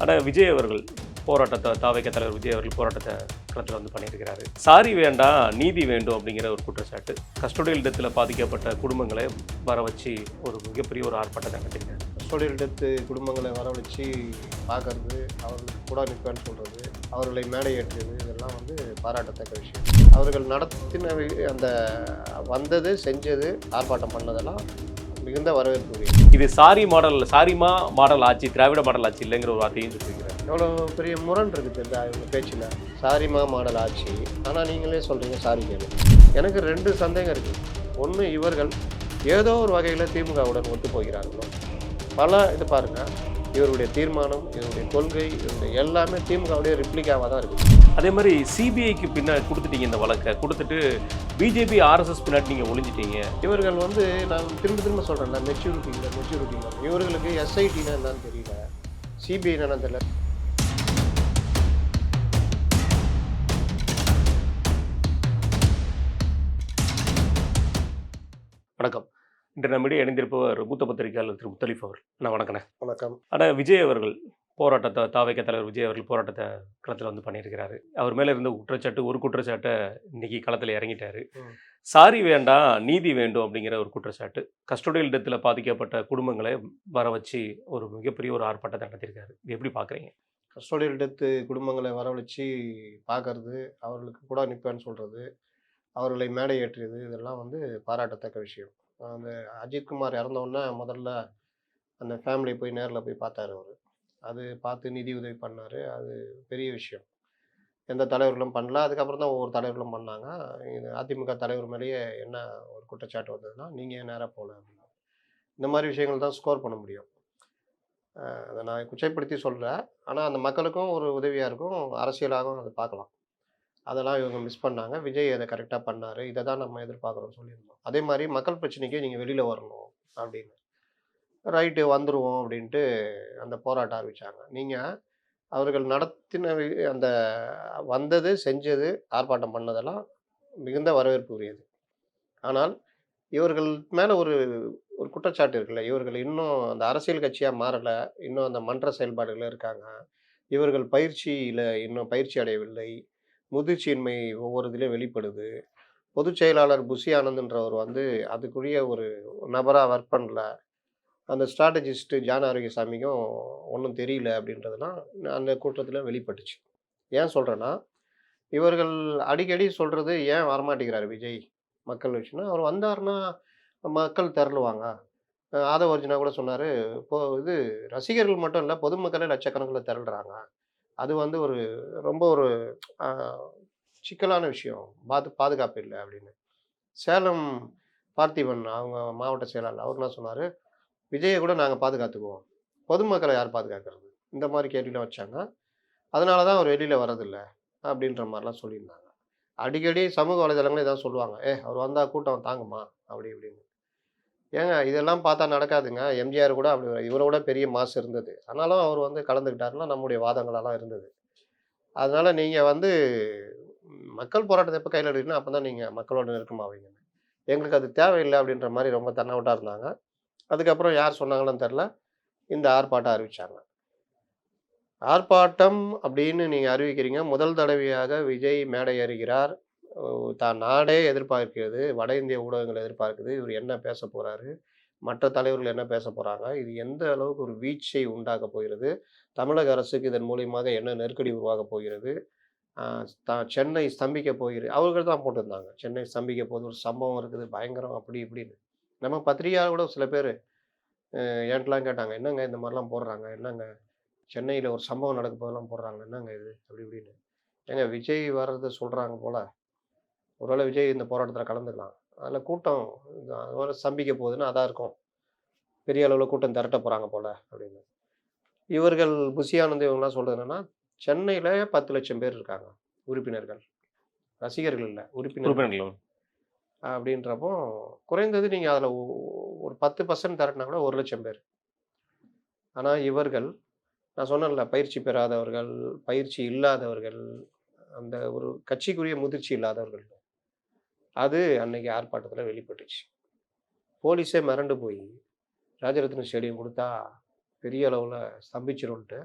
ஆனால் விஜய் அவர்கள் போராட்டத்தை தாவைக்க தலைவர் விஜய் அவர்கள் போராட்டத்தை களத்தில் வந்து பண்ணியிருக்கிறாரு. சாரி வேண்டாம் நீதி வேண்டும் அப்படிங்கிற ஒரு குற்றச்சாட்டு. கஸ்டோடியல் டெத்தில் பாதிக்கப்பட்ட குடும்பங்களை வர வச்சு ஒரு மிகப்பெரிய ஒரு ஆர்ப்பாட்டத்தை நடத்திருக்காரு கஸ்டோடியல் டெத்து குடும்பங்களை வரவழைச்சு பார்க்கறது அவர்களுக்கு கூட நிற்பேன்னு சொல்கிறது அவர்களை மேடை ஏற்றுவது இதெல்லாம் வந்து பாராட்டத்தக்க விஷயம். அவர்கள் நடத்தின வி- அந்த வந்தது செஞ்சது ஆர்ப்பாட்டம் பண்ணதெல்லாம் மிகுந்த வரவேற்புக்குரிய இது சாரி மாடல் சாரிமா மாடல் ஆட்சி திராவிட மாடல் ஆட்சி இல்லைங்கிற ஒரு வார்த்தையும் சொல்லியிருக்கிறார். எவ்வளோ பெரிய முரண் இருக்குது தெரியுதா இவங்க பேச்சில். சாரிமா மாடல் ஆட்சி ஆனால் நீங்களே சொல்கிறீங்க சாரி கேளு. எனக்கு ரெண்டு சந்தேகம் இருக்குது ஒன்று இவர்கள் ஏதோ ஒரு வகையில் திமுகவுடன் ஒத்து போகிறார்களோ? பல இது பாருங்கள் இவருடைய தீர்மானம் இவருடைய கொள்கை இவருடைய எல்லாமே திமுகவுடைய ரிப்ளிகாவாக தான் இருக்குது அதே மாதிரி சிபிஐக்கு பின்னாடி கொடுத்துட்டீங்க இந்த வழக்கை. கொடுத்துட்டு பிஜேபி ஆர்எஸ்எஸ் பின்னாடி நீங்கள் ஒளிஞ்சிட்டீங்க. இவர்கள் வந்து நான் திரும்ப திரும்ப சொல்கிறேன்ல மெச்சூரிட்டியில் மெச்சூரிட்டியில் இவர்களுக்கு எஸ்ஐடினா என்னன்னு தெரியல. சிபிஐ என்னன்னு தெரியல. வணக்கம். இன்று நம்மிடையே இணைந்திருப்பவர் மூத்த பத்திரிகையாளர் திரு முத்தலிஃப் அவர் நான் வணக்கண்ணே. வணக்கம். ஆனால் விஜய் அவர்கள் போராட்டத்தை தாவைக்க தலைவர் விஜய் அவர்கள் போராட்டத்தை களத்தில் வந்து பண்ணியிருக்கிறாரு. அவர் மேலே இருந்த குற்றச்சாட்டு ஒரு குற்றச்சாட்டை இன்னைக்கு களத்தில் இறங்கிட்டாரு. சாரி வேண்டாம் நீதி வேண்டும் அப்படிங்கிற ஒரு குற்றச்சாட்டு கஸ்டோடியல் டெத்தில் பாதிக்கப்பட்ட குடும்பங்களை வர வச்சு ஒரு மிகப்பெரிய ஒரு ஆர்ப்பாட்டத்தை நடத்தியிருக்காரு. இது எப்படி பார்க்குறீங்க கஸ்டோடியல் டெத்து குடும்பங்களை வரவழைச்சு பார்க்கறது அவர்களுக்கு கூட நிற்பேன்னு சொல்கிறது அவர்களை மேடை ஏற்றியது இதெல்லாம் வந்து பாராட்டத்தக்க விஷயம். அந்த அஜித்குமார் இறந்தவுடனே முதல்ல அந்த ஃபேமிலி போய் நேரில் போய் பார்த்தாரு அவர். அது பார்த்து நிதி உதவி பண்ணார். அது பெரிய விஷயம். எந்த தலைவர்களும் பண்ணல. அதுக்கப்புறம் தான் ஒவ்வொரு தலைவர்களும் பண்ணாங்க. இது அதிமுக தலைவர் மேலேயே என்ன ஒரு குற்றச்சாட்டு வந்ததுன்னா நீங்கள் ஏன் நேராக போகல? அப்படின்னா இந்த மாதிரி விஷயங்கள் தான் ஸ்கோர் பண்ண முடியும். அதை நான் குச்சைப்படுத்தி சொல்கிறேன் ஆனால் அந்த மக்களுக்கும் ஒரு உதவியாக இருக்கும். அரசியலாகவும் அதை பார்க்கலாம். அதெல்லாம் இவங்க மிஸ் பண்ணாங்க. விஜய் அதை கரெக்டாக பண்ணார். இதை தான் நம்ம எதிர்பார்க்குறோம் சொல்லியிருந்தோம். அதே மாதிரி மக்கள் பிரச்சனைக்கு நீங்கள் வெளியில் வரணும் அப்படின்னு. ரைட்டு வந்துடுவோம் அப்படின்ட்டு அந்த போராட்டம் ஆரம்பித்தாங்க நீங்கள் அவர்கள் நடத்தின அந்த வந்தது செஞ்சது ஆர்ப்பாட்டம் பண்ணதெல்லாம் மிகுந்த வரவேற்புக்குரியது. ஆனால் இவர்கள் மேலே ஒரு ஒரு குற்றச்சாட்டு இருக்குல்ல. இவர்கள் இன்னும் அந்த அரசியல் கட்சியாக மாறலை. இன்னும் அந்த மன்ற செயல்பாடுகளில் இருக்காங்க. இவர்கள் பயிற்சியில் இன்னும் பயிற்சி அடையவில்லை. முதிர்ச்சியின்மை ஒவ்வொரு இதுலேயும் வெளிப்படுது. பொதுச் செயலாளர் புஷி ஆனந்த்ன்றவர் வந்து அதுக்குரிய ஒரு நபராக ஒர்க் பண்ணல. அந்த ஸ்ட்ராட்டஜிஸ்ட்டு ஜான ஆரோக்கியசாமிக்கும் ஒன்றும் தெரியல அப்படின்றதுலாம் அந்த கூட்டத்தில் வெளிப்பட்டுச்சு. ஏன் சொல்கிறேன்னா இவர்கள் அடிக்கடி சொல்கிறது ஏன் வரமாட்டேங்கிறார் விஜய்? மக்கள் விஷயம்னா அவர் வந்தாருன்னா மக்கள் திரளுவாங்க. அஹ் ஆதவ அர்ஜுனா கூட சொன்னார் இப்போ இது ரசிகர்கள் மட்டும் இல்லை பொதுமக்களே லட்சக்கணக்கில் திரளுறாங்க. அது வந்து ஒரு ரொம்ப ஒரு சிக்கலான விஷயம். பாது பாதுகாப்பு இல்லை அப்படின்னு. சேலம் பார்த்திபன் அவங்க மாவட்ட செயலாளர் அவர் என்ன சொன்னார்? விஜயை கூட நாங்கள் பாதுகாத்துக்குவோம். பொதுமக்களை யார் பாதுகாக்கிறது? இந்த மாதிரி கேள்விலாம் வச்சாங்க. அதனால தான் அவர் வெளியில் வரதில்லை அப்படின்ற மாதிரிலாம் சொல்லியிருந்தாங்க. அடிக்கடி சமூக வலைதளங்களே இதான் சொல்லுவாங்க ஏ அவர் வந்தால் கூட்டம் தாங்குமா? அப்படி இப்படின்னு. ஏங்க இதெல்லாம் பார்த்தா நடக்காதுங்க. எம்ஜிஆர் கூட அப்படி இவரை விட பெரிய மாசு இருந்தது. ஆனாலும் அவர் வந்து கலந்துக்கிட்டாருன்னா நம்முடைய வாதங்களெல்லாம் இருந்தது. அதனால் நீங்கள் வந்து மக்கள் போராட்டத்தை எப்போ கையில் எடுக்கணும் அப்போ தான் நீங்கள் மக்களோட நெருக்கமாவீங்க எங்களுக்கு அது தேவையில்லை அப்படின்ற மாதிரி ரொம்ப தன்னவுட்டாக இருந்தாங்க. அதுக்கப்புறம் யார் சொன்னாங்கன்னு தெரில இந்த ஆர்ப்பாட்டம் அறிவிச்சாங்க. ஆர்ப்பாட்டம் அப்படின்னு நீங்கள் அறிவிக்கிறீங்க. முதல் தடவையாக விஜய் மேடை ஏறுகிறார். தான் நாடே எதிர்பார்க்கிறது. வட இந்திய ஊடகங்கள் எதிர்பார்க்குது. இவர் என்ன பேச போகிறாரு மற்ற தலைவர்கள் என்ன பேச போகிறாங்க இது எந்த அளவுக்கு ஒரு வீச்சை உண்டாக்க போகிறது? தமிழக அரசுக்கு இதன் மூலியமாக என்ன நெருக்கடி உருவாக போகிறது? தான் சென்னை ஸ்தம்பிக்க போகிறது அவர்கள் தான் போட்டிருந்தாங்க. சென்னை ஸ்தம்பிக்க போது ஒரு சம்பவம் இருக்குது. பயங்கரம் அப்படி இப்படின்னு. நம்ம பத்திரிகையாளர் கூட சில பேர் என்கிட்டலாம் கேட்டாங்க என்னங்க இந்த மாதிரிலாம் போடுறாங்க? என்னங்க? சென்னையில் ஒரு சம்பவம் நடக்க போதெல்லாம் போடுறாங்க என்னங்க இது? அப்படி இப்படின்னு. ஏங்க விஜய் வர்றது சொல்கிறாங்க போல். ஒருவேளை விஜய் இந்த போராட்டத்தில் கலந்துக்கலாம். அதில் கூட்டம் அதோட ஸ்தம்பிக்க போகுதுன்னு அதான் இருக்கும். பெரிய அளவில் கூட்டம் திரட்ட போகிறாங்க போல் அப்படின்னு. இவர்கள் புஷி ஆனந்த் இவங்கலாம் சொல்கிறது என்னன்னா சென்னையில் பத்து லட்சம் பேர் இருக்காங்க உறுப்பினர்கள். ரசிகர்கள் இல்லை உறுப்பினர்கள். உறுப்பினர்கள் அப்படின்றப்போ குறைந்தது நீங்கள் அதில் ஒரு பத்து பர்சன்ட் தரட்டினா கூட ஒரு லட்சம் பேர். ஆனால் இவர்கள் நான் சொன்னேன்ல பயிற்சி பெறாதவர்கள் பயிற்சி இல்லாதவர்கள் அந்த ஒரு கட்சிக்குரிய முதிர்ச்சி இல்லாதவர்கள். அது அன்னைக்கு ஆர்ப்பாட்டத்தில் வெளிப்பட்டுச்சு. போலீஸே மிரண்டு போய் ராஜரத்ன ஸ்டேடியம் கொடுத்தா பெரிய அளவில் ஸ்தம்பிச்சிரும்ன்ட்டு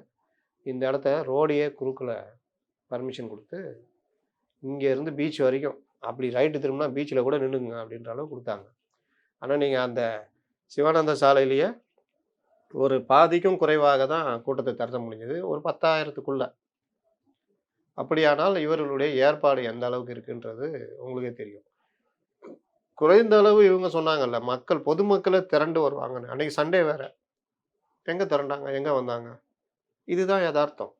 இந்த இடத்த ரோடையே குறுக்கில் பர்மிஷன் கொடுத்து இங்கேருந்து பீச் வரைக்கும் அப்படி ரைட்டு திரும்பினா பீச்சில் கூட நின்றுங்க அப்படின்ற அளவு கொடுத்தாங்க. ஆனால் நீங்கள் அந்த சிவானந்த சாலையிலேயே ஒரு பாதிக்கும் குறைவாக தான் கூட்டத்தை தரத்த முடிஞ்சது. ஒரு பத்தாயிரத்துக்குள்ள. அப்படியானால் இவர்களுடைய ஏற்பாடு எந்த அளவுக்கு இருக்குன்றது உங்களுக்கே தெரியும். குறைந்த அளவு இவங்க சொன்னாங்கல்ல மக்கள் பொதுமக்களை திரண்டு வருவாங்கன்னு. அன்னைக்கு சண்டே வேற. எங்கே திரண்டாங்க? எங்கே வந்தாங்க? இதுதான் யதார்த்தம்.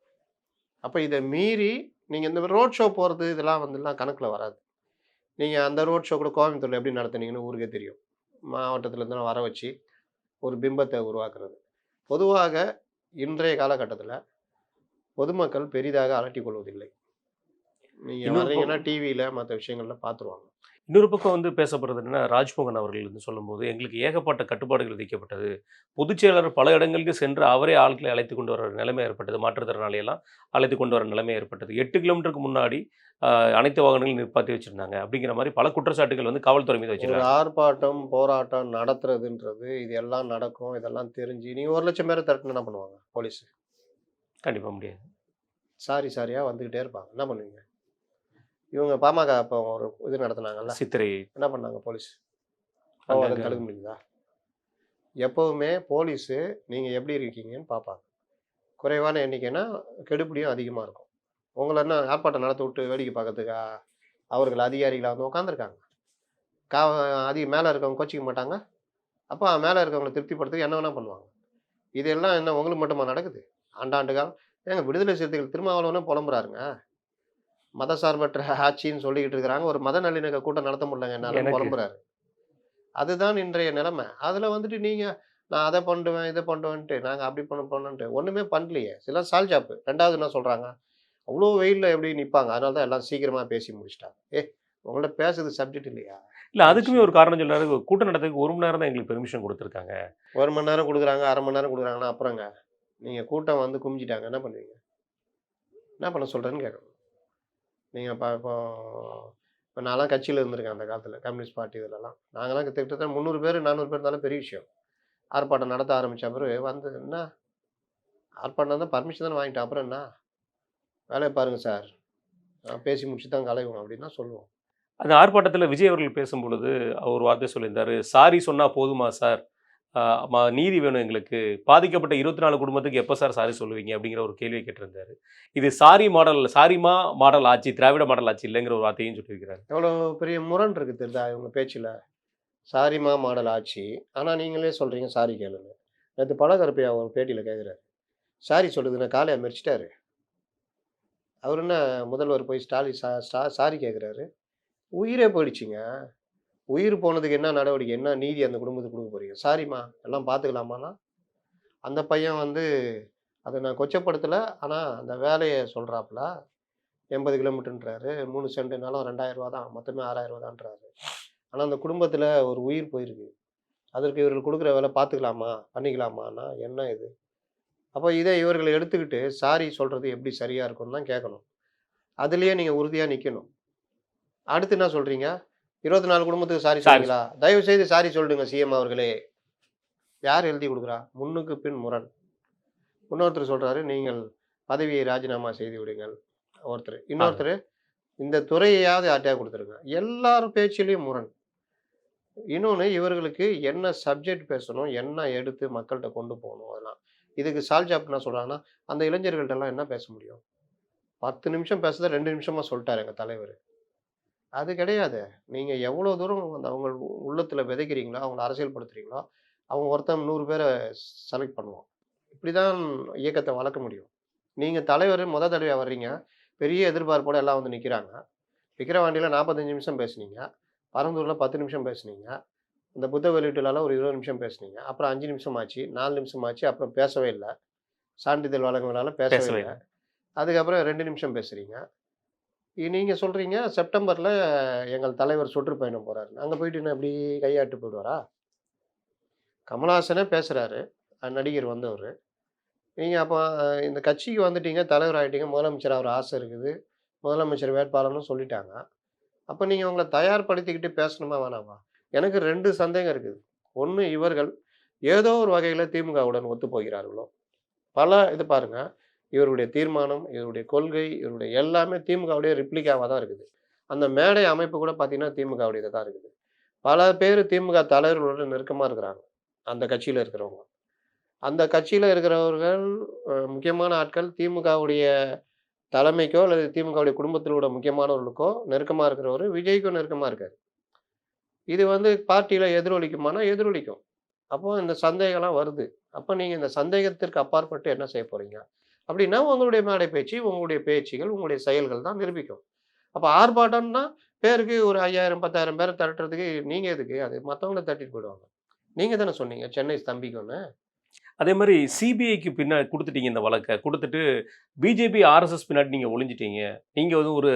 அப்போ இதை மீறி நீங்கள் இந்த ரோட் ஷோ போகிறது இதெல்லாம் வந்துலாம் கணக்கில் வராது. நீங்கள் அந்த ரோட் ஷோ கூட கோயம்புத்தூரில் எப்படி நடத்துனீங்கன்னு ஊருக்கே தெரியும். மாவட்டத்துலேருந்து வர வச்சு ஒரு பிம்பத்தை உருவாக்குறது. பொதுவாக இன்றைய காலகட்டத்தில் பொதுமக்கள் பெரிதாக அலட்டிக் கொள்வதில்லை. நீங்கள் வர்றீங்கன்னா டிவியில் மற்ற விஷயங்கள்ல பார்த்துருவாங்க இன்னொரு பக்கம் வந்து பேசப்படுறது என்னன்னா ராஜ்மோகன் அவர்கள் வந்து சொல்லும்போது எங்களுக்கு ஏகப்பட்ட கட்டுப்பாடுகள் விதிக்கப்பட்டது. பொதுச் செயலாளர் பல இடங்களுக்கு சென்று அவரே ஆட்களை அழைத்து கொண்டு வர நிலைமை ஏற்பட்டது. மாற்றுத்திறனாளியெல்லாம் அழைத்து கொண்டு வர நிலைமை ஏற்பட்டது. எட்டு கிலோமீட்டருக்கு முன்னாடி அனைத்து வாகனங்களையும் நிப்பாட்டி வச்சிருந்தாங்க. அப்படிங்கிற மாதிரி பல குற்றச்சாட்டுகள் வந்து காவல்துறை மீது வச்சிருக்காங்க. ஆர்ப்பாட்டம் போராட்டம் நடத்துறதுன்றது இது எல்லாம் நடக்கும் இதெல்லாம் தெரிஞ்சு நீங்க ஒரு லட்சம் பேரை திரட்டு என்ன பண்ணுவாங்க? போலீஸ். கண்டிப்பா முடியாது. சாரி சாரியா வந்துகிட்டே இருப்பாங்க. என்ன பண்ணுவீங்க? இவங்க பாமக அப்போ ஒரு இது நடத்துனாங்கல்ல. சித்திரை என்ன பண்ணாங்க போலீஸ். அதை தடுக்க முடியுதா எப்பவுமே போலீஸு நீங்க எப்படி இருக்கீங்கன்னு பார்ப்பாங்க குறைவான எண்ணிக்கைனா கெடுபிடியும் அதிகமா இருக்கும். உங்களை என்ன ஆர்ப்பாட்டம் நடத்த விட்டு வேடிக்கை பார்க்கறதுக்கா? அவர்கள் அதிகாரிகளாக வந்து உட்காந்துருக்காங்க கா அதிக மேலே இருக்கவங்க கோச்சிக்க மாட்டாங்க. அப்போ மேலே இருக்கவங்களை திருப்திப்படுத்துக்கு என்ன வேணா பண்ணுவாங்க. இதெல்லாம் என்ன உங்களுக்கு மட்டுமா நடக்குது? ஆண்டாண்டு காலம் ஏங்க விடுதலை சிறுத்தைகள் திருமாவளவனே புலம்புறாருங்க. மதசார்பற்ற ஆட்சின்னு சொல்லிக்கிட்டு இருக்கிறாங்க. ஒரு மத நல்லிணக்க கூட்டம் நடத்த முடியலங்க என்னால. புலம்புறாரு. அதுதான் இன்றைய நிலைமை. அதில் வந்துட்டு நீங்கள் நான் அதை பண்ணுவேன் இதை பண்ணுவேன்ட்டு நாங்கள் அப்படி பண்ண போனோன்ட்டு ஒன்றுமே பண்ணலையே. சில சால் ஜாப்பு ரெண்டாவது என்ன சொல்கிறாங்க அவ்வளோ வெயிலில் எப்படி நிற்பாங்க அதனால தான் எல்லாம் சீக்கிரமாக பேசி முடிச்சிட்டாங்க. ஏ உங்கள்ட்ட பேசுறது சப்ஜெக்ட் இல்லையா? இல்ல அதுக்குமே ஒரு காரணம் சொல்றாரு. கூட்டம் நடத்துக்கு ஒரு மணி நேரம் தான் எங்களுக்கு பெர்மிஷன் கொடுத்துருக்காங்க. ஒரு மணி நேரம் கொடுக்குறாங்க அரை மணி நேரம் கொடுக்குறாங்கன்னா அப்புறங்க நீங்கள் கூட்டம் வந்து குமிஞ்சிட்டாங்க. என்ன பண்ணுவீங்க? என்ன பண்ண சொல்கிறேன்னு கேட்கணும் நீங்கள் இப்போ இப்போ இப்போ நான்லாம் கட்சியில் இருந்திருக்கேன் அந்த காலத்தில். கம்யூனிஸ்ட் பார்ட்டி இதிலலாம். நாங்களாம் கிட்டத்தட்ட முந்நூறு பேர் நானூறு பேர் இருந்தாலும் பெரிய விஷயம். ஆர்ப்பாட்டம் நடத்த ஆரம்பித்த பிறகு வந்து என்ன? ஆர்ப்பாட்டம் தான் பர்மிஷன் தானே வாங்கிட்டேன். அப்புறம் என்ன? வேலையை பாருங்கள் சார். நான் பேசி முடிச்சு தான் கலைவோம் அப்படின்னா சொல்லுவோம். அந்த ஆர்ப்பாட்டத்தில் விஜய் அவர்கள் பேசும்பொழுது அவர் வார்த்தை சொல்லியிருந்தாரு சாரி சொன்னால் போதுமா சார்? நீதி வேணும் எங்களுக்கு. பாதிக்கப்பட்ட இருபத்தி நாலு குடும்பத்துக்கு எப்போ சார் சாரி சொல்லுவீங்க? அப்படிங்கிற ஒரு கேள்வியை கேட்டிருந்தாரு. இது சாரி மாடல் சாரிமா மாடல் ஆட்சி திராவிட மாடல் ஆட்சி இல்லைங்கிற ஒரு வார்த்தையும் சொல்லியிருக்கிறார் எவ்வளோ பெரிய முரண் இருக்குது தெரியுதா இவங்க பேச்சில்? சாரிமா மாடல் ஆட்சி ஆனால் நீங்களே சொல்கிறீங்க சாரி கேளுங்க நேற்று பழகரப்பையா ஒரு பேட்டியில் கேட்குறாரு சாரி சொல்லுதுன்னா காலையை மறிச்சிட்டாரு அவர் என்ன முதல்வர் போய் ஸ்டாலின் சா ஸ்டா சாரி கேட்குறாரு உயிரே போயிடுச்சுங்க. உயிர் போனதுக்கு என்ன நடவடிக்கை? என்ன நீதி அந்த குடும்பத்துக்கு கொடுக்க போறீங்க? சாரிம்மா எல்லாம் பார்த்துக்கலாமான்னா அந்த பையன் வந்து அதை நான் கொச்சப்படுத்தலை. ஆனால் அந்த வேலையை சொல்கிறாப்புல எண்பது கிலோமீட்டர்ன்றாரு. மூணு சென்ட் ரெண்டாயிரம் ரூபா தான் மொத்தமே ஆறாயிரம் ரூபா தான்றாரு ஆனால் அந்த குடும்பத்தில் ஒரு உயிர் போயிருக்கு. அதற்கு இவர்கள் கொடுக்குற வேலை பார்த்துக்கலாமா பண்ணிக்கலாமான்னா என்ன இது? அப்போ இதை இவர்களை எடுத்துக்கிட்டு சாரி சொல்கிறது எப்படி சரியாக இருக்கும்னு தான் கேட்கணும். அதுலேயே நீங்கள் உறுதியாக நிற்கணும் அடுத்து என்ன சொல்கிறீங்க இருபத்தி நாலு குடும்பத்துக்கு சாரி. சொல்றீங்களா? தயவு செய்து சாரி சொல்லிடுங்க சிஎம் அவர்களே. யார் எழுதி கொடுக்குறா? முன்னுக்கு பின் முரண். இன்னொருத்தர் சொல்கிறாரு நீங்கள் பதவியை ராஜினாமா செய்து விடுங்கள். ஒருத்தர் இன்னொருத்தர் இந்த துறையையாவது யார்ட்டையா கொடுத்துருங்க. எல்லாரும் பேச்சிலையும் முரண். இன்னொன்று இவர்களுக்கு என்ன சப்ஜெக்ட் பேசணும் என்ன எடுத்து மக்கள்கிட்ட கொண்டு போகணும் அதெல்லாம். இதுக்கு சால்ஜாப் என்ன சொல்கிறாங்கன்னா அந்த இளைஞர்கள்ட்ட எல்லாம் என்ன பேச முடியும்? பத்து நிமிஷம் பேசுறத ரெண்டு நிமிஷமா சொல்லிட்டாரு எங்கள் தலைவர். அது கிடையாது. நீங்கள் எவ்வளோ தூரம் அந்த அவங்க உள்ளத்தில் விதைக்கிறீங்களோ அவங்கள அரசியல்படுத்துறீங்களோ அவங்க ஒருத்தன் நூறு பேரை செலக்ட் பண்ணுவோம் இப்படி தான் இயக்கத்தை வளர்க்க முடியும். நீங்கள் தலைவர் முத தடவையாக வர்றீங்க. பெரிய எதிர்பார்ப்போட எல்லாம் வந்து நிற்கிறாங்க விக்கிரவாண்டியில் நாற்பத்தஞ்சு நிமிஷம் பேசுனீங்க. பரந்தூரில் பத்து நிமிஷம் பேசுனீங்க. இந்த புத்த வெளியீட்டுலால ஒரு இருபது நிமிஷம் பேசுனீங்க. அப்புறம் அஞ்சு நிமிஷம் ஆச்சு நாலு நிமிஷம் ஆச்சு அப்புறம் பேசவே இல்லை. சான்றிதழ் வழங்குனால பேசவே இல்லை. அதுக்கப்புறம் ரெண்டு நிமிஷம் பேசுறீங்க. நீங்கள் சொல்கிறீங்க செப்டம்பரில் எங்கள் தலைவர் சுற்றுப்பயணம் போகிறாரு அங்கே போயிட்டு நான் இப்படி கையாட்டு போயிடுவாரா கமலஹாசனே பேசுகிறாரு நடிகர் வந்தவர். நீங்கள் அப்போ இந்த கட்சிக்கு வந்துட்டீங்க தலைவர் ஆகிட்டீங்க முதலமைச்சர் அவர் ஆசை இருக்குது. முதலமைச்சர் வேட்பாளர்னு சொல்லிட்டாங்க. அப்போ நீங்கள் உங்களை தயார்படுத்திக்கிட்டு பேசணுமா வேணாமா? எனக்கு ரெண்டு சந்தேகம் இருக்குது. ஒன்று இவர்கள் ஏதோ ஒரு வகையில் திமுகவுடன் ஒத்து போகிறார்களோ? பல இது பாருங்கள் இவருடைய தீர்மானம் இவருடைய கொள்கை இவருடைய எல்லாமே திமுகவுடைய ரிப்ளிக்காக தான் இருக்குது. அந்த மேடை அமைப்பு கூட பார்த்தீங்கன்னா திமுகவுடைய தான் இருக்குது. பல பேர் திமுக தலைவர்களோட நெருக்கமாக இருக்கிறாங்க அந்த கட்சியில் இருக்கிறவங்க. அந்த கட்சியில் இருக்கிறவர்கள் முக்கியமான ஆட்கள் திமுகவுடைய தலைமைக்கோ அல்லது திமுகவுடைய குடும்பத்தில் முக்கியமானவர்களுக்கோ நெருக்கமாக இருக்கிறவர் விஜய்க்கும் நெருக்கமாக இருக்கார். இது வந்து பார்ட்டியில் எதிரொலிக்குமானா எதிரொலிக்கும். அப்போது இந்த சந்தேகம்லாம் வருது. அப்போ நீங்கள் இந்த சந்தேகத்திற்கு அப்பாற்பட்டு என்ன செய்ய போறீங்க? அப்படின்னா உங்களுடைய மேடை பேச்சு உங்களுடைய பேச்சுகள் உங்களுடைய செயல்கள் தான் நிரூபிக்கும். அப்போ ஆர்ப்பாட்டம்னா பேருக்கு ஒரு ஐயாயிரம் பத்தாயிரம் பேரை திரட்டுறதுக்கு நீங்கள் எதுக்கு? அது மற்றவங்கள தட்டிட்டு போயிடுவாங்க. நீங்கள் தானே சொன்னீங்க சென்னை ஸ்தம்பிக்கும்னு. அதே மாதிரி சிபிஐக்கு பின்னா கொடுத்துட்டீங்க இந்த வழக்கை. கொடுத்துட்டு பிஜேபி ஆர்எஸ்எஸ் பின்னாடி நீங்கள் ஒளிஞ்சிட்டீங்க. நீங்கள் வந்து ஒரு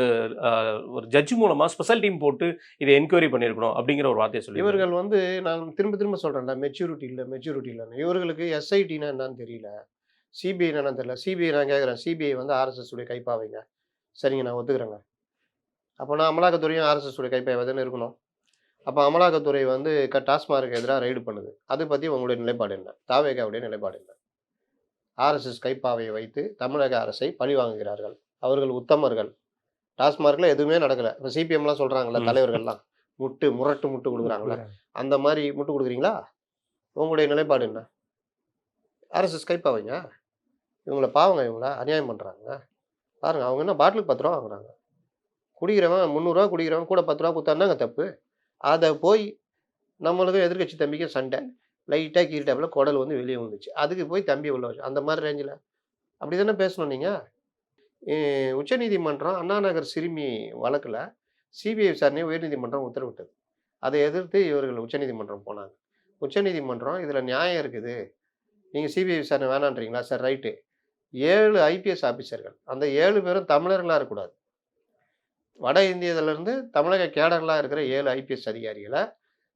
ஒரு ஜட்ஜ் மூலமாக ஸ்பெஷல் டீம் போட்டு இதை என்கொயரி பண்ணியிருக்கணும் அப்படிங்கிற ஒரு வார்த்தையை சொல்லி இவர்கள் வந்து நான் திரும்ப திரும்ப சொல்கிறேன்ல மெச்சூரிட்டி இல்லை மெச்சூரிட்டி இல்லைன்னு. இவர்களுக்கு எஸ்ஐடினா என்னன்னு தெரியல. சிபிஐ என்னன்னு தெரியல. சிபிஐ நான் கேட்குறேன். சிபிஐ வந்து ஆர்எஸ்எஸ் உடைய கைப்பாவைங்க சரிங்க நான் ஒத்துக்கிறேங்க. அப்போ நான் அமலாக்கத்துறையும் ஆர்எஸ்எஸ் உடைய கைப்பாவை தானே இருக்கணும். அப்போ அமலாக்கத்துறை வந்து க டாஸ்மார்க்கு எதிராக ரைடு பண்ணுது. அதை பற்றி உங்களுடைய நிலைப்பாடு என்ன? தாவேகாவுடைய நிலைப்பாடு என்ன? ஆர்எஸ்எஸ் கைப்பாவையை வைத்து தமிழக அரசை பழி வாங்குகிறார்கள். அவர்கள் உத்தமர்கள். டாஸ்மார்க்கில் எதுவுமே நடக்கலை. இப்போ சிபிஎம்லாம் சொல்கிறாங்கல்ல ம். தலைவர்கள்லாம். முட்டு முரட்டு முட்டு கொடுக்குறாங்களா அந்த மாதிரி முட்டு கொடுக்குறீங்களா? உங்களுடைய நிலைப்பாடு என்ன? ஆர்எஸ்எஸ் கைப்பாவைங்க இவங்களை பாவங்க இவங்கள அநியாயம் பண்ணுறாங்க பாருங்க அவங்க என்ன பாட்டிலுக்கு பத்து ரூபா வாங்குறாங்க. குடிக்கிறவன் முந்நூறுரூவா குடிக்கிறவன் கூட பத்து ரூபா கொடுத்தாங்க தப்பு? அதை போய் நம்மளுக்கும் எதிர்க்கட்சி தம்பிக்கும் சண்டை லைட்டாக கீழ்டாப்பில் குடல் வந்து வெளியே வந்துச்சு அதுக்கு போய் தம்பி உள்ள வச்சு அந்த மாதிரி ரேஞ்சில் அப்படி தானே பேசணும் நீங்கள் உச்சநீதிமன்றம் அண்ணா நகர் சிறுமி வழக்கில் சிபிஐ விசாரணையை உயர்நீதிமன்றம் உத்தரவிட்டது. அதை எதிர்த்து இவர்கள் உச்சநீதிமன்றம் போனாங்க. உச்சநீதிமன்றம் இதில் நியாயம் இருக்குது. நீங்கள் சிபிஐ விசாரணை வேணான்றீங்களா? Sir right. ஏழு ஐபிஎஸ் ஆஃபீஸர்கள் அந்த ஏழு பேரும் தமிழர்களாக இருக்கக்கூடாது. வட இந்தியத்திலேருந்து தமிழக கேடர்களாக இருக்கிற ஏழு ஐபிஎஸ் அதிகாரிகளை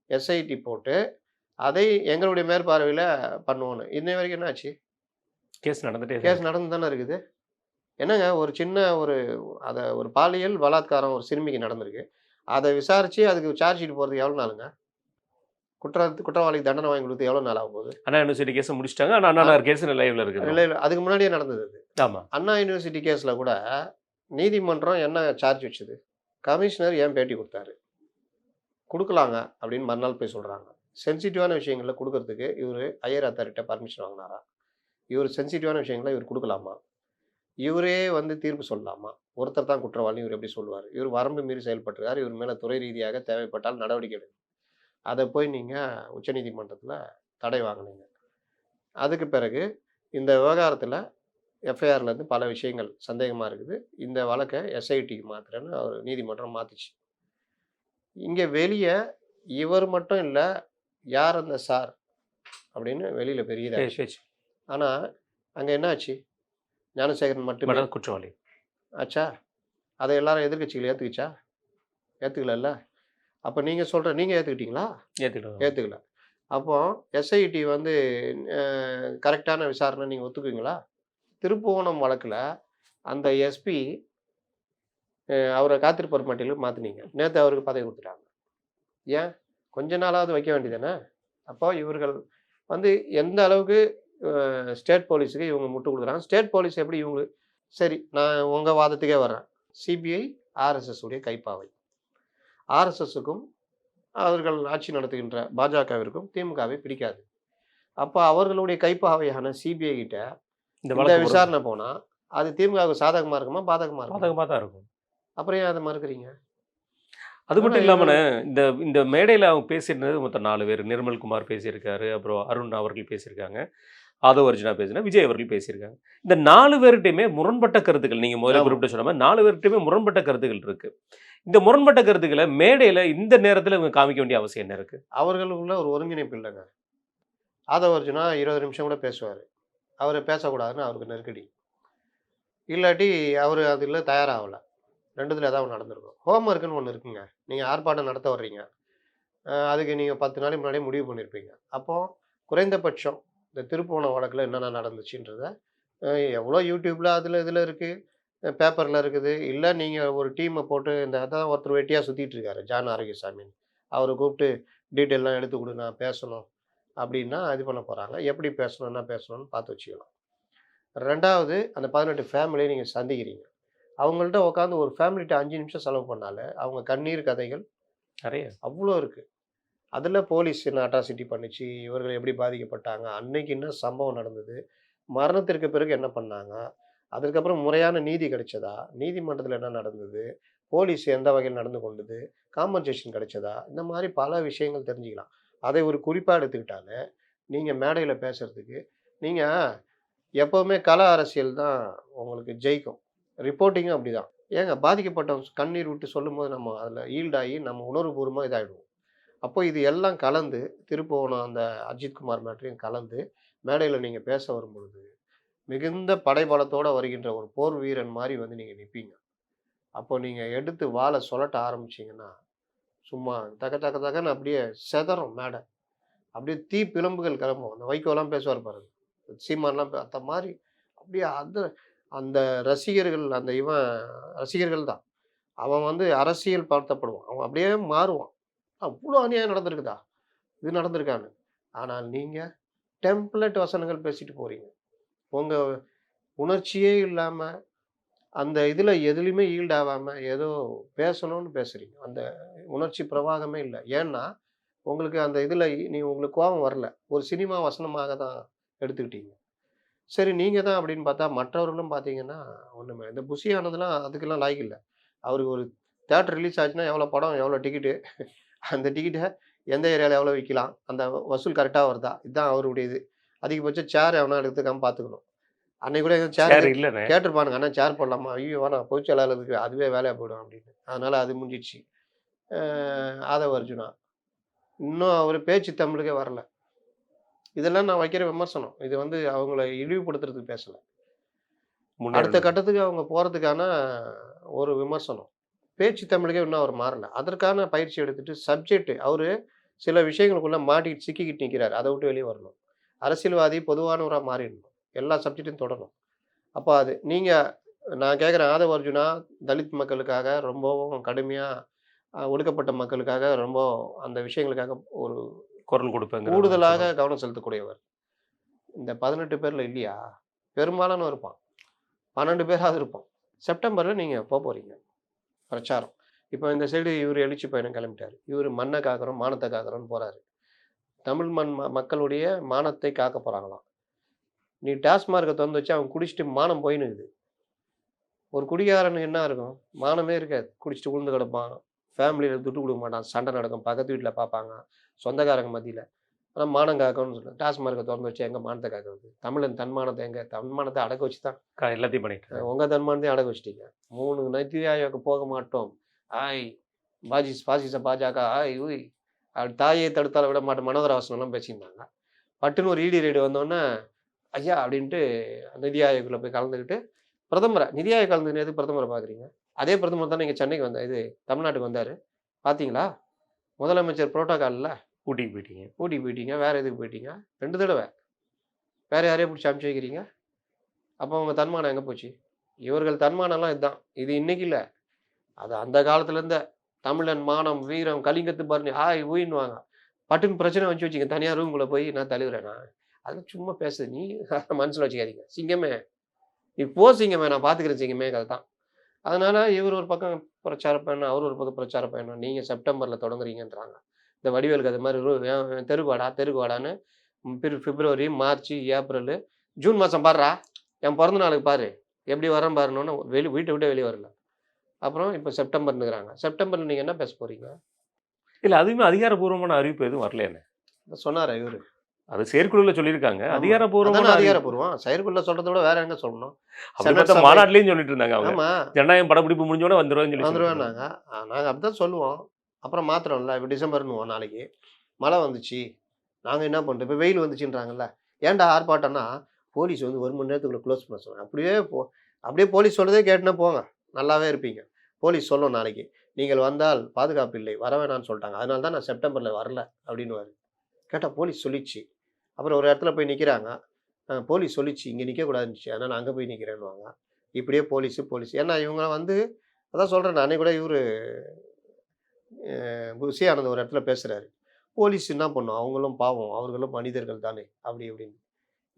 எஸ்ஐடி போட்டு அதை எங்களுடைய மேற்பார்வையில் பண்ணுவோன்னு. இன்னை வரைக்கும் என்ன ஆச்சு கேஸ் நடந்துட்டே. கேஸ் நடந்து தானே இருக்குது? என்னங்க ஒரு சின்ன ஒரு அதை ஒரு பாலியல் பலாத்காரம் ஒரு சிறுமிக்கு நடந்திருக்கு. அதை விசாரித்து அதுக்கு சார்ஜ் ஷீட் போகிறதுக்கு எவ்வளோ நாளுங்க? குற்ற குற்றவாளிக்கு தண்டனை வாங்கி கொடுத்து எவ்வளோ நாள் ஆகும் போகுது அண்ணா யூனிவர்சிட்டி கேஸ் முடிச்சிட்டாங்க. ஆனால் அண்ணா கேஸ் லைவ்ல இருக்குது. இல்லை அதுக்கு முன்னாடியே நடந்தது அது. ஆமாம் அண்ணா யூனிவர்சிட்டி கேஸில் கூட நீதிமன்றம் என்ன சார்ஜ் வச்சுது? கமிஷனர் ஏன் பேட்டி கொடுத்தாரு? கொடுக்கலாங்க அப்படின்னு மறுநாள் போய் சொல்கிறாங்க சென்சிட்டிவான விஷயங்களில் கொடுக்கறதுக்கு இவர் ஹையர் அத்தாரிட்ட பர்மிஷன் வாங்கினாரா? இவர் சென்சிட்டிவான விஷயங்களை இவர் கொடுக்கலாமா? இவரே வந்து தீர்ப்பு சொல்லலாமா? ஒருத்தர் தான் குற்றவாளி இவர் எப்படி சொல்லுவார்? இவர் வரம்பு மீறி செயல்பட்டிருக்கார். இவர் மேலே துறை ரீதியாக தேவைப்பட்டால் நடவடிக்கை எடுங்க அதை போய் நீங்கள் உச்சநீதிமன்றத்தில் தடை வாங்கினீங்க. அதுக்கு பிறகு இந்த விவகாரத்தில் எஃப்ஐஆர்லேருந்து பல விஷயங்கள் சந்தேகமாக இருக்குது. இந்த வழக்கை எஸ்ஐடிக்கு மாத்திரன்னு அவர் நீதிமன்றம் மாற்றுச்சு இங்கே வெளியே இவர் மட்டும் இல்லை யார் அந்த சார் அப்படின்னு வெளியில் பெரியதாக ஆனால் அங்கே என்ன ஆச்சு? ஞானசேகரன் மட்டுமே குற்றவாளி. ஆச்சா? அதை எல்லாரும் எதிர்க்கட்சிகள் ஏற்றுக்குச்சா ஏற்றுக்கலல்ல அப்போ நீங்கள் சொல்கிற நீங்கள் ஏற்றுக்கிட்டீங்களா ஏற்றுக்கிட்டோம் ஏற்றுக்கல அப்போ எஸ்ஐடி வந்து கரெக்டான விசாரணை நீங்கள் ஒத்துக்குவீங்களா? திருப்புவனம் வழக்கில் அந்த எஸ்பி அவரை காத்திருப்பர் மட்டிலும் மாற்றினீங்க நேற்று அவருக்கு பதவி கொடுத்துட்டாங்க. ஏன்? கொஞ்ச நாளாவது வைக்க வேண்டியதானே அப்போ இவர்கள் வந்து எந்த அளவுக்கு ஸ்டேட் போலீஸுக்கு இவங்க முட்டு கொடுக்குறாங்க. ஸ்டேட் போலீஸ் எப்படி இவங்க சரி நான் உங்கள் வாதத்துக்கே வர்றேன். சிபிஐ ஆர்எஸ்எஸ் உடைய கைப்பாவை. ஆர்எஸ்எஸ்ஸுக்கும் அவர்கள் ஆட்சி நடத்துகின்ற பாஜகவிற்கும் திமுகவை பிடிக்காது. அப்போ அவர்களுடைய கைப்பாவையான சிபிஐ கிட்ட இந்த விசாரணை போனா அது திமுகவுக்கு சாதகமா இருக்குமா? பாதகமா இருக்குமா? பாதகமாக தான் இருக்கும். அப்புறம் ஏன் அதை மறுக்கிறீங்க? அது மட்டும் இல்லாமல் இந்த இந்த மேடையில் அவங்க பேசியிருந்தது மொத்தம் நாலு பேர். நிர்மல்குமார் பேசியிருக்காரு அப்புறம் அருண் அவர்கள் பேசியிருக்காங்க ஆதவ் அர்ஜுனா பேசினா விஜய் அவர்கள் பேசியிருக்காங்க. இந்த நாலு பேர்கிட்டையுமே முரண்பட்ட கருத்துக்கள் நீங்கள் முதல்ல. குறிப்பிட்டு சொன்ன மாதிரி நாலு பேர்கிட்டையுமே முரண்பட்ட கருத்துக்கள் இருக்கு. இந்த முரண்பட்ட கருத்துக்களை மேடையில் இந்த நேரத்தில் இவங்க காமிக்க வேண்டிய அவசியம் என்ன இருக்குது அவர்களுக்குள்ள ஒரு ஒருங்கிணைப்பு இல்லைங்க. ஆதவ அர்ஜுனா இருபது நிமிஷம் கூட பேசுவார். அவர் பேசக்கூடாதுன்னு அவருக்கு நெருக்கடி. இல்லாட்டி அவர் அதில் தயாராகலை. ரெண்டுத்தில் ஏதாவது நடந்திருக்கும் நடந்திருக்கும். ஹோம்ஒர்க்குன்னு ஒன்று இருக்குங்க. நீங்கள் ஆர்ப்பாட்டம் நடத்த வர்றீங்க. அதுக்கு நீங்கள் பத்து நாளைக்கு முன்னாடியே முடிவு பண்ணியிருப்பீங்க அப்போது குறைந்தபட்சம் இந்த திருப்போண வழக்கில் என்னென்ன நடந்துச்சுன்றத எவ்வளோ யூடியூப்பில் அதில் இதில் இருக்குது பேப்பரில் இருக்குது. இல்லை நீங்கள் ஒரு டீமை போட்டு இந்த அதான் ஒருத்தர் வெட்டியாக சுற்றிட்டு இருக்காரு ஜான் ஆரோக்கியசாமி அவரை கூப்பிட்டு டீட்டெயிலாம் எடுத்து கொடு நான் பேசணும் அப்படின்னா இது பண்ண போகிறாங்க எப்படி பேசணும் என்ன பேசணும்னு பார்த்து வச்சுக்கலாம் ரெண்டாவது அந்த பதினெட்டு ஃபேமிலியை நீங்கள் சந்திக்கிறீங்க. அவங்கள்ட்ட உட்காந்து ஒரு ஃபேமிலிட்ட அஞ்சு நிமிஷம் செலவு பண்ணாலே அவங்க கண்ணீர் கதைகள் நிறைய. அவ்வளோ இருக்குது அதில் போலீஸ் என்ன அட்ராசிட்டி பண்ணுச்சு இவர்கள் எப்படி பாதிக்கப்பட்டாங்க அன்னைக்கு என்ன சம்பவம் நடந்தது மரணத்திற்கு பிறகு என்ன பண்ணாங்க அதுக்கப்புறம் முறையான நீதி கிடைச்சதா? நீதிமன்றத்தில் என்ன நடந்தது? போலீஸ் எந்த வகையில் நடந்து கொண்டது? காம்பன்சேஷன் கிடைச்சதா? இந்த மாதிரி பல விஷயங்கள் தெரிஞ்சுக்கலாம். அதை ஒரு குறிப்பாக எடுத்துக்கிட்டாலே நீங்கள் மேடையில் பேசுகிறதுக்கு நீங்கள் எப்போவுமே கல அரசியல் தான் உங்களுக்கு ஜெயிக்கும். ரிப்போர்ட்டிங்கும் அப்படி தான் ஏங்க பாதிக்கப்பட்டவங்க கண்ணீர் விட்டு சொல்லும்போது நம்ம அதில் ஈல்டாகி நம்ம உணர்வுபூர்வமாக இதாகிடுவோம் அப்போ இது எல்லாம் கலந்து திருப்புவனம் அந்த அஜித்குமார் மேட்ரையும் கலந்து மேடையில் நீங்கள் பேச வரும் பொழுது மிகுந்த படைபலத்தோடு வருகின்ற ஒரு போர் வீரன் மாதிரி வந்து நீங்கள் நிற்பீங்க அப்போ நீங்கள் எடுத்து வாழை சொல்லட்ட ஆரம்பிச்சிங்கன்னா சும்மா தக்க தக்க தக்கன்னு அப்படியே செதறும் மேடை. அப்படியே தீ பிளம்புகள் கிளம்பும். அந்த வைகோலாம் பேசுவார் பாருங்க. சீமான்லாம் அந்த மாதிரி அப்படியே அந்த அந்த ரசிகர்கள் அந்த இவன் ரசிகர்கள் தான். அவன் வந்து அரசியல் பார்த்தப்படுவான் அவன் அப்படியே மாறுவான். அவ்வளோ அநியாயம் நடந்திருக்குதா? இது நடந்திருக்கான்னு. ஆனால் நீங்கள் டெம்ப்ளேட் வசனங்கள் பேசிட்டு போகிறீங்க உங்கள் உணர்ச்சியே இல்லாமல் அந்த இதில் எதுலேயுமே ஈல்டாகாமல் ஏதோ பேசணும்னு பேசுகிறீங்க அந்த உணர்ச்சி பிரவாகமே இல்லை. ஏன்னா உங்களுக்கு அந்த இதில் நீ உங்களுக்கு கோபம் வரல. ஒரு சினிமா வசனமாக தான் எடுத்துக்கிட்டீங்க. சரி நீங்கள் தான் அப்படின்னு பார்த்தா மற்றவர்களும் பார்த்தீங்கன்னா ஒன்றுமே இந்த புஷியானதுலாம் அதுக்கெல்லாம் லாய்க்கு இல்லை. அவருக்கு ஒரு தேட்டர் ரிலீஸ் ஆச்சுன்னா எவ்வளோ படம் எவ்வளோ டிக்கெட்டு அந்த டிக்கெட்டை எந்த ஏரியாவில் எவ்வளோ விற்கலாம் அந்த வசூல் கரெக்டாக வருதா? இதுதான் அவருடைய இது. அதிகபட்சம் சேர் எவனா எடுத்துக்காம பார்த்துக்கணும் அன்னைக்கு கூட சேர் சேர் இல்லைண்ணே. கேட்டிருப்பானுங்க அண்ணா சேர் போடலாமா? ஐயோ வேணாம் பொதுச்செயலாளர் இருக்கு அதுவே வேலையாக போயிடும் அப்படின்னு. அதனால அது முடிஞ்சிடுச்சு. ஆதவ அர்ஜுனா. இன்னும் அவர் பேச்சு தமிழுக்கே வரல. இதெல்லாம் நான் வைக்கிற விமர்சனம். இது வந்து அவங்கள இழிவுபடுத்துறதுக்கு பேசல. அடுத்த கட்டத்துக்கு அவங்க போகிறதுக்கான ஒரு விமர்சனம். பேச்சு தமிழுக்கே இன்னும் அவர் மாறல. அதற்கான பயிற்சி எடுத்துட்டு சப்ஜெக்ட் அவர் சில விஷயங்களுக்குள்ள மாட்டிக்கிட்டு சிக்கிக்கிட்டு நிற்கிறார் அதை விட்டு வெளியே வரணும். அரசியல்வாதி பொதுவானவராக மாறிடணும். எல்லா சப்ஜெக்ட்டையும் தொடரணும். அப்போ அது நீங்கள் நான் கேட்குறேன் ஆதவ அர்ஜுனா தலித் மக்களுக்காக ரொம்பவும் கடுமையாக ஒடுக்கப்பட்ட மக்களுக்காக ரொம்ப அந்த விஷயங்களுக்காக ஒரு குரல் கொடுப்பேங்க கூடுதலாக கவனம் செலுத்தக்கூடியவர். இந்த பதினெட்டு பேரில் இல்லையா? பெரும்பாலான இருப்பான். பன்னெண்டு பேராவது இருப்பான். செப்டம்பரில் நீங்கள் போக போகிறீங்க பிரச்சாரம். இப்போ இந்த சைடு இவர் எழுச்சி பயணம் கிளம்பிட்டார். இவர் மண்ணை காக்கிறோம் மானத்தை காக்கிறோம்னு போகிறாரு தமிழ் மண் மக்களுடைய மானத்தை காக்க போகிறாங்களாம் நீ டாஸ்மார்க்கை திறந்து வச்சு அவன் குடிச்சிட்டு மானம் போயினுக்குது ஒரு குடிகாரனுக்கு என்ன இருக்கும்? மானமே இருக்காது. குடிச்சிட்டு உளுந்து கிடப்பான். ஃபேமிலியில் துட்டு கொடுக்க மாட்டான். சண்டை நடக்கும். பக்கத்து வீட்டில் பார்ப்பாங்க. சொந்தக்காரங்க மத்தியில். ஆனால் மானம் காக்கணும்னு சொல்லு. டாஸ்மார்க்கை திறந்து வச்சு எங்கே மானத்தை காக்கிறது தமிழன் தன்மானத்தை எங்கே? தன்மானத்தை அடக்க வச்சு தான். எல்லாத்தையும் பண்ணிட்டு உங்கள் தன்மானத்தையும் அடக்க வச்சிட்டீங்க. மூணு நைத்தி ஆயோக்கு போக மாட்டோம். ஆய் பாஜி பாசிச பாஜக ஆய் உய். அப்படி தாயை தடுத்தால விட மாட்டோம் மனோதர வாசனம்லாம் பேசியிருந்தாங்க. பட்டுன்னு ஒரு இடி ரைடு வந்தோடனே ஐயா அப்படின்ட்டு நிதி ஆயோக்கில் போய் கலந்துக்கிட்டு பிரதமரை நிதி ஆயோக் கலந்துக்கிட்டு எதுக்கு பிரதமரை பார்க்குறீங்க அதே பிரதமர் தானே இங்கே சென்னைக்கு வந்தார் இது தமிழ்நாட்டுக்கு வந்தார். பார்த்தீங்களா முதலமைச்சர் புரோட்டோகாலில் ஊட்டிக்கு போயிட்டீங்க. ஊட்டி போயிட்டீங்க வேற எதுக்கு போயிட்டீங்க? ரெண்டு தடவை. வேற யாரையும் பிடிச்சி அமுச்சு வைக்கிறீங்க. அப்போ உங்க தன்மானம் எங்கே போச்சு? இவர்கள் தன்மானம்லாம் இதுதான். இது இன்னைக்கு இல்லை. அது அந்த காலத்துல இருந்த தமிழன் மானம் வீரம் கலிங்கத்து பரணி ஆய் ஊயின்வாங்க பட்டுன்னு பிரச்சனை வச்சு வச்சுக்க தனியார் ரூம்குள்ளே போய் நான் தழுவுறேண்ணா அதெல்லாம் சும்மா பேசுது. நீ மனசில் வச்சுக்காதீங்க. சிங்கமே. நீ போ சிங்கமே. நான் பார்த்துக்கிறேன் சிங்கமே அதுதான் தான். அதனால இவர் ஒரு பக்கம் பிரச்சார பயணம் அவர் ஒரு பக்கம் பிரச்சார பயணம் நீங்கள் செப்டம்பரில் தொடங்குறீங்கன்றாங்க. இந்த வடிவேலுக்கு அது மாதிரி ரூ- தெருவாடான்னு பிற பிப்ரவரி மார்ச் ஏப்ரல் ஜூன் மாதம் பாடுறா என் பிறந்த நாளுக்கு பாரு. எப்படி வரேன் பாருன்னு வெளி வீட்டை விட்டு வெளியே வரல. அப்புறம் இப்போ செப்டம்பர்னுக்குறாங்க செப்டம்பரில் நீங்கள் என்ன பேச போகிறீங்க இல்ல அதுவுமே அதிகாரப்பூர்வமான அறிவிப்பு எதுவும் வரலையாண்ணே சொன்னார் இவரு. அது செயற்குழுல சொல்லியிருக்காங்க. அறிவிப்பு. அதிகாரப்பூர்வம். செயற்குள்ள சொல்றதை விட வேற எங்க சொல்லணும்? அப்படி செனட் பார்த்தா சபை- மாநாட்டிலையும் சொல்லிட்டு இருந்தாங்க அவங்க. ஜனநாயகம் படப்பிடிப்பு முடிஞ்சோட வந்துருவேன்னு சொல்லி இருந்தாங்க. நாங்கள் அப்படிதான் சொல்லுவோம். அப்புறம் மாத்திரம்ல இப்போ டிசம்பர்னுவோம் நாளைக்கு. மழை வந்துச்சு. நாங்கள் என்ன பண்ணுறோம் இப்போ வெயில் வந்துச்சுன்றாங்கல்ல. ஏன்டா ஆர்ப்பாட்டம்னா போலீஸ் வந்து ஒரு மணி நேரத்துக்குள்ள க்ளோஸ் பண்ண சொல்லுவாங்க அப்படியே போ அப்படியே போலீஸ் சொல்றதே கேட்டுனா போங்க. நல்லாவே இருப்பீங்க. போலீஸ் சொல்லும் நாளைக்கு. நீங்கள் வந்தால் பாதுகாப்பு இல்லை வர வேணாம்னு சொல்லிட்டாங்க. அதனால தான் நான் செப்டம்பரில் வரல அப்படின்னு கேட்டால் போலீஸ் சொல்லிச்சு. அப்புறம் ஒரு இடத்துல போய் நிற்கிறாங்க போலீஸ் சொல்லிச்சு இங்கே நிற்கக்கூடாதுச்சு அதனால் நான் அங்கே போய் நிற்கிறேன்னுவாங்க இப்படியே போலீஸு போலீஸ். ஏன்னா இவங்க வந்து அதான் சொல்கிறேன் நானே கூட இவர் புசி ஆனந்த் ஒரு இடத்துல பேசுகிறாரு போலீஸ் என்ன பண்ணும்? அவங்களும் பாவம். அவர்களும் மனிதர்கள் தானே. அப்படி இப்படின்னு.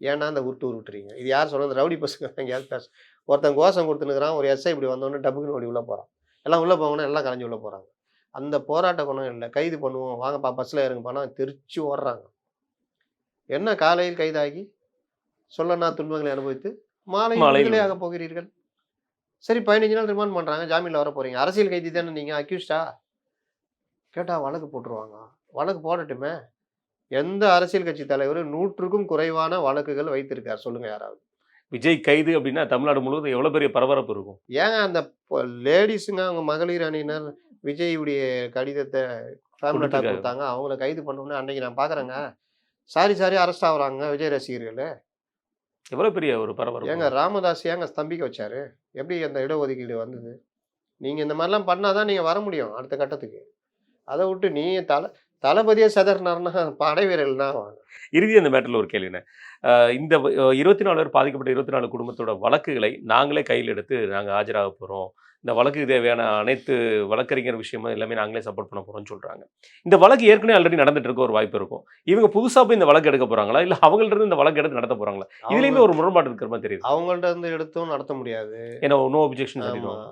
ஏன்னா அந்த உருட்டு உருட்டுறீங்க. இது யார் சொல்கிறது ரவுடி பசங்க எங்கேயாவது பேச ஒருத்தன் கோஷம் கொடுத்துனுக்குறான் ஒரு எஸ்ஐ இப்படி வந்தோடனே டப்புக்குன்னு ஓடி உள்ளே போகிறான் எல்லாம் உள்ளே போகணும் எல்லாம் கலைஞ்சு உள்ளே போகிறாங்க அந்த போராட்ட குணம் இல்லை. கைது பண்ணுவோம். வாங்கப்பா பஸ்ஸில் இறங்க போனால் திருச்சி ஓடுறாங்க. என்ன காலையில் கைதாகி? சொல்லனா துன்பங்களை அனுபவித்து மாலை விடுதலையாக போகிறீர்கள். சரி பதினஞ்சு நாள் ரிமாண்ட் பண்ணுறாங்க ஜாமீனில் வர போகிறீங்க அரசியல் கைதி தானே நீங்கள் அக்யூஸ்டா கேட்டால் வழக்கு போட்டுருவாங்க. வழக்கு போடட்டுமே? எந்த அரசியல் கட்சி தலைவர் நூற்றுக்கும் குறைவான வழக்குகள் வைத்திருக்கார். சொல்லுங்க யாராவது. விஜய் கைது அப்படின்னா தமிழ்நாடு முழுவதும் எவ்வளவு பெரிய பரபரப்பு இருக்கும்? ஏங்க அந்த லேடிஸுங்க அவங்க மகளிர் அணியினர் விஜயுடைய கடிதத்தை ஃபேமிலிட்டாக. கொடுத்தாங்க. அவங்கள கைது பண்ணோன்னே அன்னைக்கு நான் பார்க்குறேங்க சாரி சாரி அரெஸ்ட் ஆகுறாங்க விஜய் ரசிகர்கள். எவ்வளவு பெரிய ஒரு பரபரப்பு? ஏங்க ராமதாஸ் ஏங்க ஸ்தம்பிக்க வச்சாரு? எப்படி அந்த இடஒதுக்கீடு வந்தது? நீங்கள் இந்த மாதிரிலாம் பண்ணாதான் நீங்கள் வர முடியும் அடுத்த கட்டத்துக்கு. அதை விட்டு நீ தலை தளபதியே செதறினார்னா படை வீரர்கள்னா இறுதி அந்த மேட்டரில் ஒரு அஹ் இந்த இருபத்தி நாலு பேர் பாதிக்கப்பட்ட இருபத்தி நாலு குடும்பத்தோட வழக்குகளை நாங்களே கையில் எடுத்து நாங்கள் ஆஜராக போகிறோம் இந்த வழக்குக்கு தேவையான அனைத்து வழக்கறிஞர் விஷயமும் எல்லாமே நாங்களே சப்போர்ட் பண்ண போகிறோம்னு சொல்கிறாங்க இந்த வழக்கு ஏற்கனவே ஆல்ரெடி நடந்துட்டு இருக்க ஒரு வாய்ப்பு இருக்கும். இவங்க புதுசாக போய் இந்த வழக்கு எடுக்க போகிறாங்களா இல்லை அவங்கள்ட்ட இந்த வழக்கு எடுத்து நடத்த போகிறாங்களா இதுலேயுமே ஒரு முரண்பாடு இருக்கிற மாதிரி தெரியுது. அவங்கள்ட்ட இருந்து எடுத்தும் நடத்த முடியாது. ஏன்னா நோ ஒப்ஜெக்ஷன் ஆமா. சொல்லிடுவாங்க.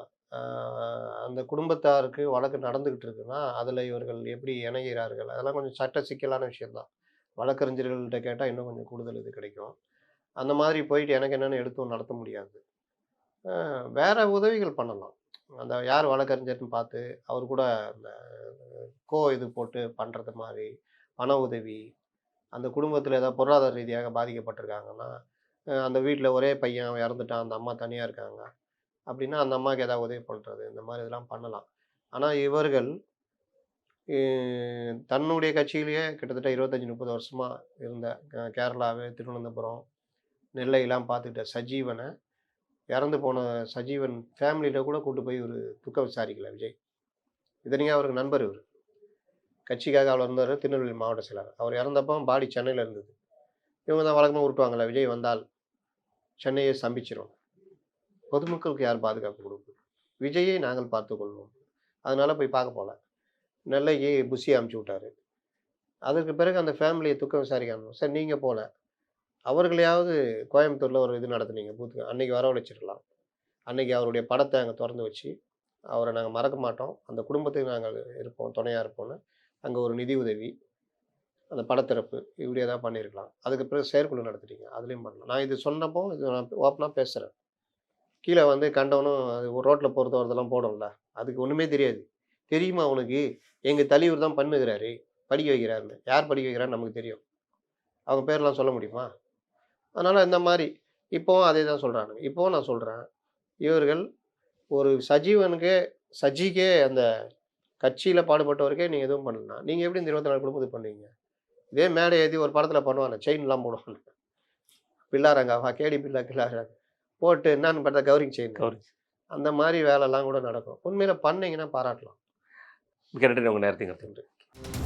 அந்த குடும்பத்தாருக்கு வழக்கு நடந்துக்கிட்டு இருக்குன்னா அதில் இவர்கள் எப்படி இணைகிறார்கள்? அதெல்லாம் கொஞ்சம் சட்ட சிக்கலான விஷயம்தான். வழக்கறிஞர்கள்ட்ட கேட்டால் இன்னும் கொஞ்சம் கூடுதல் இது கிடைக்கும். அந்த மாதிரி போயிட்டு எனக்கு என்னென்னு எடுத்தும் நடத்த முடியாது. வேறு வேற உதவிகள் பண்ணலாம். அந்த யார் வழக்கறிஞர்னு பார்த்து அவர் கூட அந்த கோ இது போட்டு பண்ணுறது மாதிரி பண உதவி அந்த குடும்பத்தில் ஏதாவது பொருளாதார ரீதியாக பாதிக்கப்பட்டிருக்காங்கன்னா அந்த வீட்டில் ஒரே பையன் இறந்துட்டான் அந்த அம்மா தனியாக இருக்காங்க. அப்படின்னா அந்த அம்மாவுக்கு ஏதாவது உதவி பண்ணுறது இந்த மாதிரி இதெல்லாம் பண்ணலாம். ஆனால் இவர்கள் தன்னுடைய கட்சியிலேயே கிட்டத்தட்ட இருபத்தஞ்சி முப்பது வருஷமாக இருந்த க- திருவனந்தபுரம் நெல்லையெல்லாம் பார்த்துக்கிட்ட சஜீவனை இறந்து போன சஜீவன் ஃபேமிலியில் கூட கூட்டு போய் ஒரு துக்க விசாரிக்கல விஜய். இதனையே அவருக்கு நண்பர் இவர். கட்சிக்காக அவர் இருந்தார் திருநெல்வேலி மாவட்ட செயலாளர் அவர் இறந்தப்போ பாடி சென்னையில் இருந்தது. இவங்க தான் வழக்கமாக உருட்டுவாங்களே விஜய் வந்தால் சென்னையை சம்பிச்சிடும் பொதுமக்களுக்கு யார் பாதுகாப்பு கொடுக்கும் விஜயை நாங்கள் பார்த்துக்கொள்வோம். அதனால போய் பார்க்க போகல நெல்லைக்கு புஷி அமுச்சு விட்டாரு. அதற்கு பிறகு அந்த ஃபேமிலியை துக்கம் விசாரிக்கணும் சார் நீங்கள் போகல அவர்களையாவது கோயம்புத்தூரில் ஒரு இது நடத்துனீங்க பூத்துக்கு அன்னைக்கு வரவழைச்சிடலாம். அன்னைக்கு அவருடைய படத்தை அங்கே திறந்து வச்சு அவரை நாங்கள் மறக்க மாட்டோம். அந்த குடும்பத்துக்கு நாங்கள் இருப்போம் துணையாக இருப்போம்னு அங்கே ஒரு நிதி உதவி அந்த படத்திறப்பு இப்படி ஏதாவது பண்ணியிருக்கலாம். அதுக்கு பிறகு செயற்குழு நடத்துட்டீங்க அதுலேயும் பண்ணலாம். நான் இது சொன்னப்போ இது நான் ஓப்பனாக பேசுகிறேன் கீழே வந்து கண்டவனும் அது ரோட்டில் போகிறது வரதெல்லாம் போடும்ல. அதுக்கு ஒன்றுமே தெரியாது. தெரியுமா அவனுக்கு எங்கள் தலைவர் தான் பண்ணுகிறாரு. படிக்க வைக்கிறாருன்னு. யார் படிக்க வைக்கிறான்னு நமக்கு தெரியும். அவங்க பேர்லாம் சொல்ல முடியுமா? அதனால் இந்த மாதிரி இப்போவும் அதே தான் சொல்கிறாங்க இப்போவும் நான் சொல்கிறேன் இவர்கள் ஒரு சஜீவனுக்கே சஜிக்கே அந்த கட்சியில் பாடுபட்டவருக்கே நீங்கள் எதுவும் பண்ணலனா நீங்கள் எப்படி இந்த இருபத்தி நாலு குடும்பத்துக்கு பண்ணுவீங்க? இதே மேடை ஏற்றி ஒரு படத்தில் பண்ணுவாங்க செயின்லாம் போடுவாங்க பில்லாரங்காவா கேடி பில்லா கில்லாரங்க போட்டு என்னன்னு பார்த்தா கௌரிங் செயின். கௌரி. அந்த மாதிரி வேலைலாம் கூட நடக்கும். உண்மையில் பண்ணீங்கன்னா பாராட்டலாம். கேட்டுட்டு உங்க நேரத்தையும் கற்றுக்கிட்டு